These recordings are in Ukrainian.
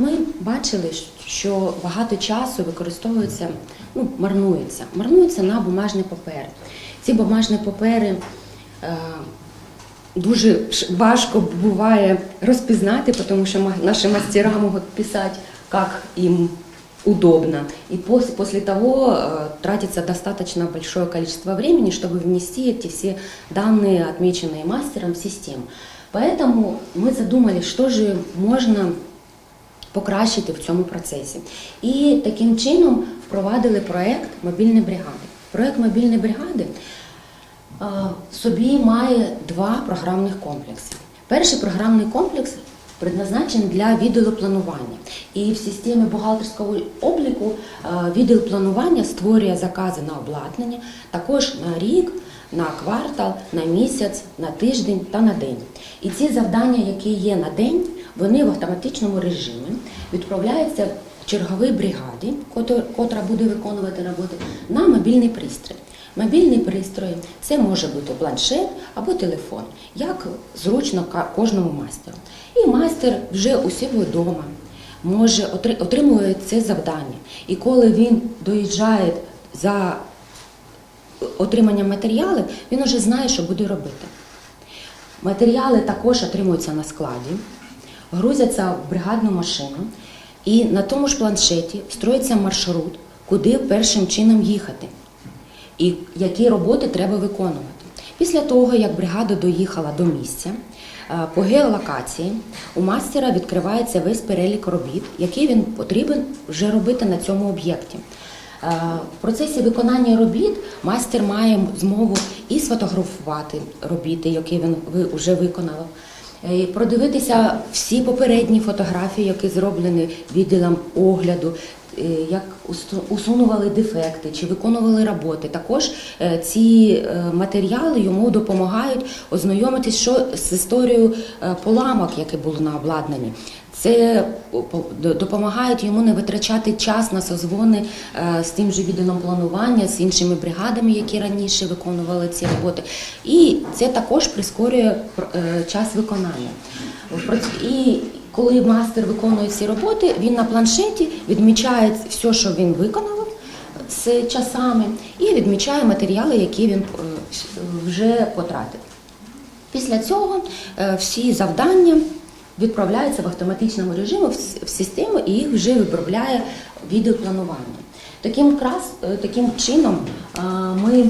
Ми бачили, що багато часу використовується, ну, марнується. Марнується на бумажні папери. Ці бумажні папери е, дуже ш- важко буває розпізнати, тому що ма- наші мастера можуть писати, як їм удобно. И после, после того э, тратится достаточно большое количество времени, чтобы внести эти все данные, отмеченные мастером, в систему. Поэтому мы задумались, що же можна покращити в цьому процесі. І таким чином впровадили проект мобільні бригади. Проект мобільні бригади е, в собі має два програмних комплекси. Перший програмний комплекс предназначений для відділу планування. І в системі бухгалтерського обліку е, відділ планування створює закази на обладнання також на рік, на квартал, на місяць, на тиждень та на день. І ці завдання, які є на день, вони в автоматичному режимі відправляються черговій бригаді, котра буде виконувати роботи, на мобільний пристрій. Мобільний пристрій це може бути планшет або телефон, як зручно кожному майстеру. І майстер вже у вдома може отри- отримує це завдання. І коли він доїжджає за отриманням матеріалів, він вже знає, що буде робити. Матеріали також отримуються на складі, грузяться в бригадну машину, і на тому ж планшеті строїться маршрут, куди першим чином їхати, і які роботи треба виконувати. Після того, як бригада доїхала до місця, е, по геолокації у мастера відкривається весь перелік робіт, який він потрібен вже робити на цьому об'єкті. Е, В процесі виконання робіт майстер має змогу і сфотографувати робіти, які він вже виконав, е, і продивитися всі попередні фотографії, які зроблені відділом огляду, як усунували дефекти чи виконували роботи. Також е, ці е, матеріали йому допомагають ознайомитись що з історією е, поламок, які були на обладнанні. Це по- по- допомагає йому не витрачати час на созвони е, з тим же відділом планування, з іншими бригадами, які раніше виконували ці роботи. І це також прискорює е, час виконання. І коли мастер виконує ці роботи, він на планшеті відмічає все, що він виконав з часами, і відмічає матеріали, які він е, вже потратив. Після цього е, всі завдання відправляються в автоматичному режимі в систему і їх вже виправляє відділ планування. Таким, крас, е, таким чином ми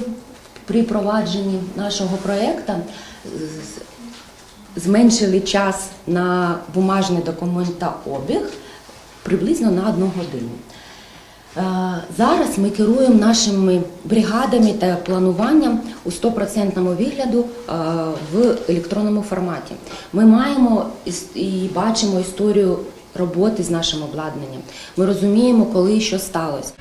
при провадженні нашого проєкту зменшили час на бумажний документообіг приблизно на одну годину. Е, Зараз ми керуємо нашими бригадами та плануванням у 100% вигляду е, в електронному форматі. Ми маємо і бачимо історію роботи з нашим обладнанням. Ми розуміємо, коли і що сталося.